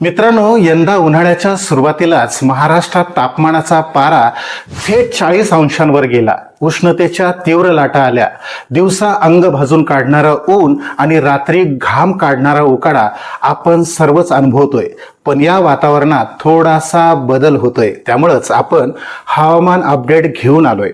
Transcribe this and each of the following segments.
मित्रांनो यंदा उन्हाळ्याच्या सुरुवातीलाच महाराष्ट्रात तापमानाचा पारा थेट चाळीस अंशांवर गेला. उष्णतेच्या तीव्र लाटा आल्या. दिवसा अंग भाजून काढणारं ऊन आणि रात्री घाम काढणारा उकाडा आपण सर्वच अनुभवतोय. पण या वातावरणात थोडासा बदल होतोय. त्यामुळंच आपण हवामान अपडेट घेऊन आलोय.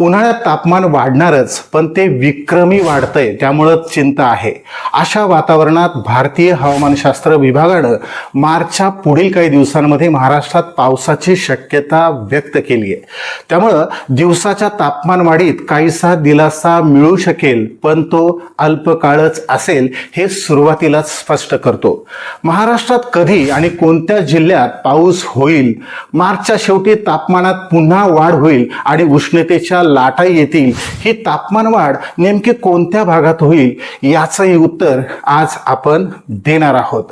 उन्हाळ्यात तापमान वाढणारच पण ते विक्रमी वाढतंय त्यामुळं चिंता आहे. अशा वातावरणात भारतीय हवामानशास्त्र विभागानं मार्चच्या पुढील काही दिवसांमध्ये महाराष्ट्रात पावसाची शक्यता व्यक्त केली आहे. त्यामुळं दिवसाच्या तापमान वाढीत काहीसा दिलासा मिळू शकेल पण तो अल्पकाळच असेल हे सुरुवातीलाच स्पष्ट करतो. महाराष्ट्रात कधी आणि कोणत्या जिल्ह्यात पाऊस होईल? मार्चच्या शेवटी तापमानात पुन्हा वाढ होईल आणि उष्णतेच्या लाटा येतील. ही तापमान वाढ नेमकी कोणत्या भागात होईल? याचंही उत्तर आज आपण देणार आहोत.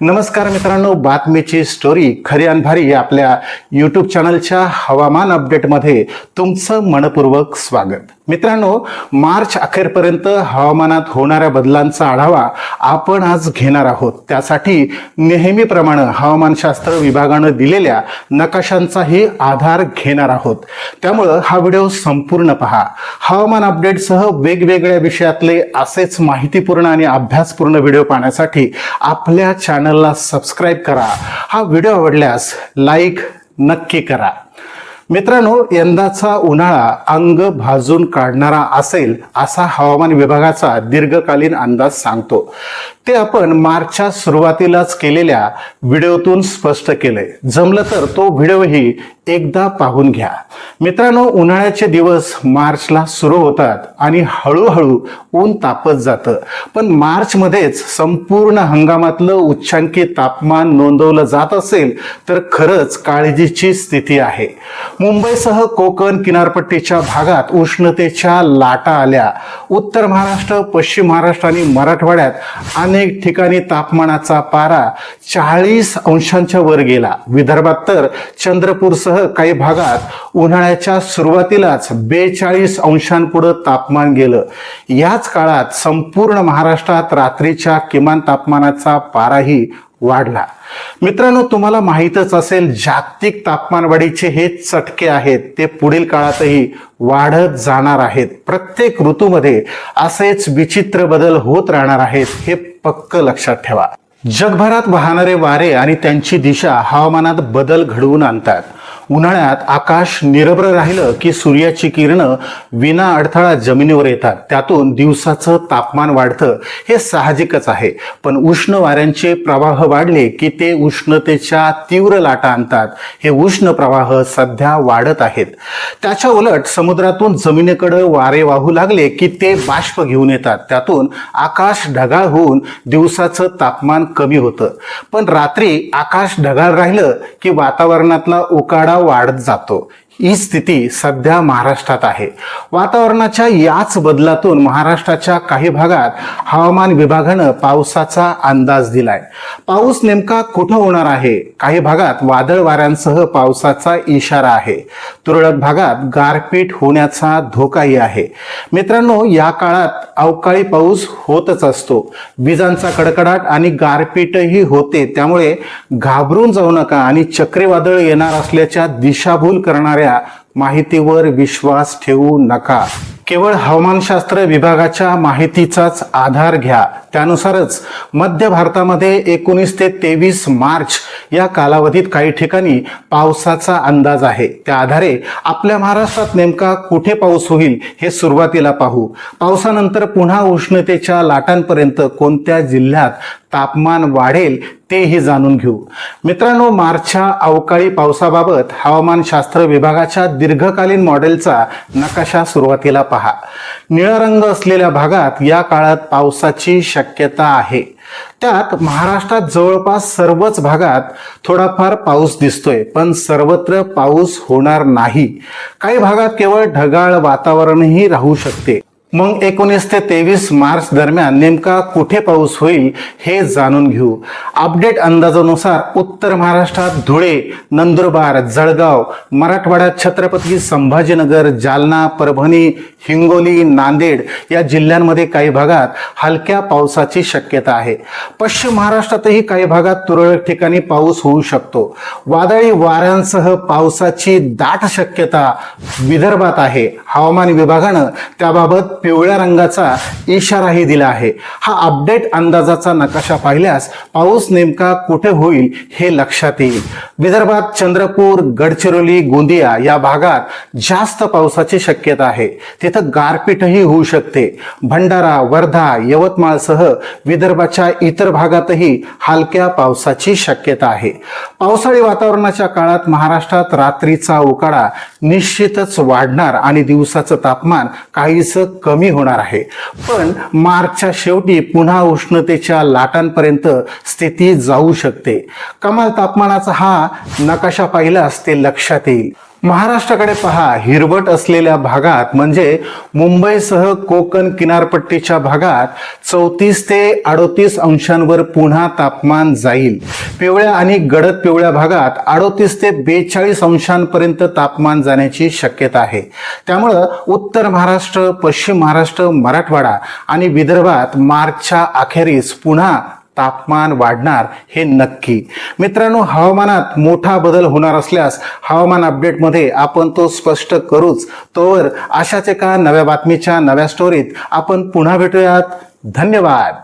नमस्कार मित्रांनो बातमीची स्टोरी खरी अनभारी या आपल्या यूट्यूब चॅनलच्या हवामान अपडेटमध्ये तुमचं मनपूर्वक स्वागत. मित्रांनो मार्च अखेरपर्यंत हवामानात होणाऱ्या बदलांचा आढावा आपण आज घेणार आहोत. त्यासाठी नेहमीप्रमाणे हवामानशास्त्र विभागानं दिलेल्या नकाशांचाही आधार घेणार आहोत. त्यामुळं हा व्हिडिओ संपूर्ण पहा. हवामान अपडेटसह वेगवेगळ्या विषयातले असेच माहितीपूर्ण आणि अभ्यासपूर्ण व्हिडिओ पाहण्यासाठी आपल्या चॅनलला सबस्क्राईब करा. हा व्हिडिओ आवडल्यास लाईक नक्की करा. मित्रांनो यंदाचा उन्हाळा अंग भाजून काढणारा असेल असा हवामान विभागाचा दीर्घकालीन अंदाज सांगतो. ते आपण मार्चच्या सुरुवातीलाच केलेल्या व्हिडिओतून स्पष्ट केलंय. जमलं तर तो व्हिडिओही एकदा पाहून घ्या. मित्रांनो उन्हाळ्याचे दिवस मार्चला सुरू होतात आणि हळूहळू ऊन तापत जातं. पण मार्चमध्येच संपूर्ण हंगामातलं उच्चांकी तापमान नोंदवलं जात असेल तर खरंच काळजीची स्थिती आहे. मुंबईसह कोकण किनारपट्टीच्या भागात उष्णतेच्या लाटा आल्या. उत्तर महाराष्ट्र पश्चिम महाराष्ट्र आणि मराठवाड्यात अनेक ठिकाणी तापमानाचा पारा चाळीस अंशांच्या वर गेला. विदर्भात तर चंद्रपूरसह काही भागात उन्हाळ्याच्या सुरुवातीलाच बेचाळीस अंशांपुढं तापमान गेलं. याच काळात संपूर्ण महाराष्ट्रात रात्रीच्या किमान तापमानाचा पाराही वाढला. मित्रांनो तुम्हाला माहीतच असेल जागतिक तापमानवाढीचे हे चटके आहेत ते पुढील काळातही वाढत जाणार आहेत. प्रत्येक ऋतूमध्ये असेच विचित्र बदल होत राहणार आहेत हे पक्क लक्षात ठेवा. जगभरात वाहणारे वारे आणि त्यांची दिशा हवामानात बदल घडवून आणतात. उन्हाळ्यात आकाश निरभ्र राहिलं की सूर्याची किरणं विना अडथळा जमिनीवर येतात. त्यातून दिवसाचं तापमान वाढतं. हे साहजिकच आहे. पण उष्ण वाऱ्यांचे प्रवाह वाढले की ते उष्णतेच्या तीव्र लाटा आणतात. हे उष्ण प्रवाह सध्या वाढत आहेत. त्याच्या उलट समुद्रातून जमिनीकडे वारे वाहू लागले की ते बाष्प घेऊन येतात. त्यातून आकाश ढगाळ होऊन दिवसाचं तापमान कमी होतं. पण रात्री आकाश ढगाळ राहिलं की वातावरणातला उकाडा वाढत जातो. ही स्थिती सध्या महाराष्ट्रात आहे. वातावरणाच्या याच बदलातून महाराष्ट्राच्या काही भागात हवामान विभागानं पावसाचा अंदाज दिलाय. पाऊस नेमका कुठं होणार आहे? काही भागात वादळ वाऱ्यांसह पावसाचा इशारा आहे. तुरळक भागात गारपीट होण्याचा धोकाही आहे. मित्रांनो या काळात अवकाळी पाऊस होतच असतो. विजांचा कडकडाट आणि गारपीटही होते. त्यामुळे घाबरून जाऊ नका आणि चक्रीवादळ येणार असल्याच्या दिशाभूल करणाऱ्या माहितीवर विश्वास ठेवू नका. केवळ हवामानशास्त्र विभागाच्या माहितीचाच आधार घ्या. त्यानुसारच मध्य भारतामध्ये एकोणीस ते तेवीस मार्च या कालावधीत काही ठिकाणी पावसाचा अंदाज आहे. त्या आधारे आपल्या महाराष्ट्रात नेमका कुठे पाऊस होईल हे सुरुवातीला पाहू. पावसानंतर पुन्हा उष्णतेच्या लाटांपर्यंत कोणत्या जिल्ह्यात तापमान वाढेल तेही जाणून घेऊ. मित्रांनो मार्चच्या अवकाळी पावसाबाबत हवामानशास्त्र विभागाच्या दीर्घकालीन मॉडेलचा नकाशा सुरुवातीला पहा. निळा रंग असलेल्या भागात या काळात पावसाची शक्यता आहे. त्यात महाराष्ट्रात जवळपास सर्वच भागात थोडाफार पाऊस दिसतोय पण सर्वत्र पाऊस होणार नाही. काही भागात केवळ ढगाळ वातावरणही राहू शकते. मग एकोणीस ते तेवीस मार्च दरम्यान नेमका कुठे पाऊस होईल हे जाणून घेऊ. अपडेट अंदाजानुसार उत्तर महाराष्ट्रात धुळे नंदुरबार जळगाव मराठवाड्यात छत्रपती संभाजीनगर जालना परभणी हिंगोली नांदेड या जिल्ह्यांमध्ये काही भागात हलक्या पावसाची शक्यता आहे. पश्चिम महाराष्ट्रातही काही भागात तुरळक ठिकाणी पाऊस होऊ शकतो. वादळी वाऱ्यांसह पावसाची दाट शक्यता विदर्भात आहे. हवामान विभागानं त्याबाबत पिवळ्या रंगाचा इशाराही दिला आहे. हा अपडेट अंदाजाचा नकाशा पाहिल्यास पाऊस नेमका कुठे होईल हे लक्षात येईल. विदर्भात चंद्रपूर गडचिरोली गोंदिया या भागात जास्त पावसाची शक्यता आहे. तिथं गारपीटही होऊ शकते. भंडारा वर्धा यवतमाळसह विदर्भाच्या इतर भागातही हलक्या पावसाची शक्यता आहे. पावसाळी वातावरणाच्या काळात महाराष्ट्रात रात्रीचा उकाडा निश्चितच वाढणार आणि दिवसाचं तापमान काहीसं कमी होणार आहे. पण मार्चच्या शेवटी पुन्हा उष्णतेच्या लाटांपर्यंत स्थिती जाऊ शकते. कमाल तापमानाचा हा नकाशा पाहिलास ते लक्षात येईल. महाराष्ट्राकडे पहा हिरवट असलेल्या भागात म्हणजे मुंबईसह कोकण किनारपट्टीच्या भागात चौतीस ते अडोतीस अंशांवर पुन्हा तापमान जाईल. पिवळ्या आणि गडद पिवळ्या भागात अडोतीस ते बेचाळीस अंशांपर्यंत तापमान जाण्याची शक्यता आहे. त्यामुळं उत्तर महाराष्ट्र पश्चिम महाराष्ट्र मराठवाडा आणि विदर्भात मार्चच्या अखेरीस पुन्हा तापमान वाढणार हे नक्की. मित्रांनो हवामानात मोठा बदल होणार असल्यास हवामान अपडेटमध्ये आपण तो स्पष्ट करूच. तोवर अशाच एका नव्या बातमीच्या नव्या स्टोरीत आपण पुन्हा भेटूयात. धन्यवाद.